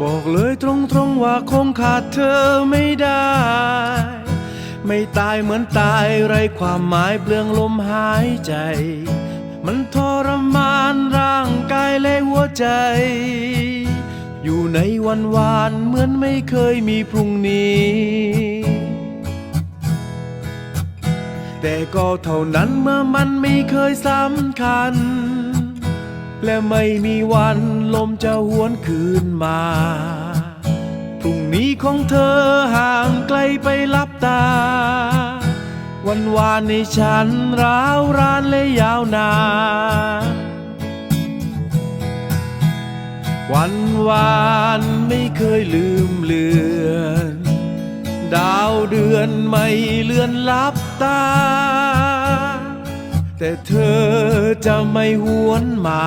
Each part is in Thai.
บอกเลยตรงๆว่าคงขาดเธอไม่ได้ ไม่ตายเหมือนตายไรความหมายเปลืองลมหายใจ มันทรมานร่างกายและหัวใจ อยู่ในวันวานเหมือนไม่เคยมีพรุ่งนี้ แต่ก็เท่านั้นเมื่อมันไม่เคยสำคัญ และไม่มีวันลมจะหวนคืนมา พรุ่งนี้ของเธอห่างไกลไปลับตา วันวานในฉันร้าวรานและยาวนานวันวานไม่เคยลืมเลือน ดาวเดือนไม่เลือนลับตา แต่เธอจะไม่หวนมา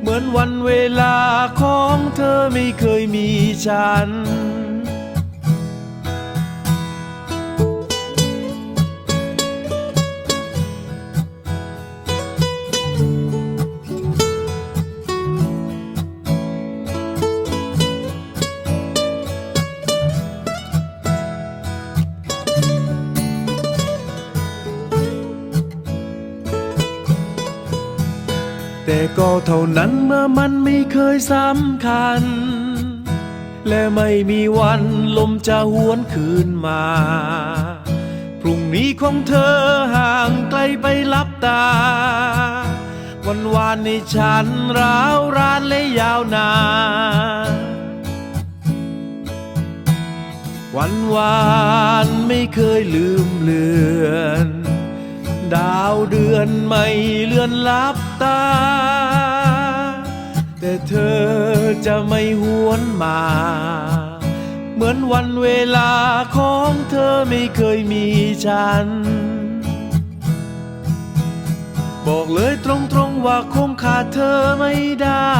เหมือนวันเวลาของเธอไม่เคยมีฉัน แต่ก็เท่านั้นเมื่อมันไม่เคยสำคัญ และไม่มีวันลมจะหวนคืนมา พรุ่งนี้ของเธอห่างไกลไปลับตา วันวานในฉันร้าวรานและยาวนานวันวานไม่เคยลืมเลือน ดาวเดือนไม่เลือนลับตา แต่เธอจะไม่หวนมา เหมือนวันเวลาของเธอไม่เคยมีฉัน บอกเลยตรงๆว่าคงขาดเธอไม่ได้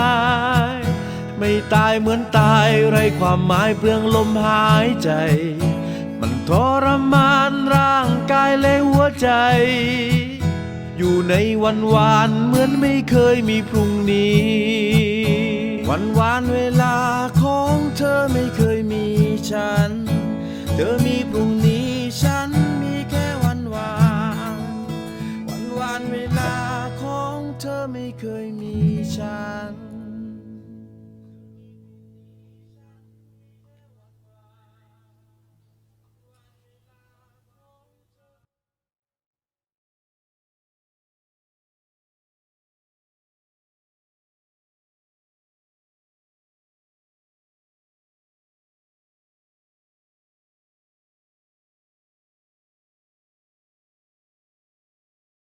ไม่ตายเหมือนตายไรความหมายเปลืองลมหายใจ มันทรมานร่างกายและหัวใจ อยู่ในวันวานเหมือนไม่เคยมีพรุ่งนี้ วันวานเวลาของเธอไม่เคยมีฉัน เธอมีพรุ่งนี้ฉันมีแค่วันวาน วันวานเวลาของเธอไม่เคย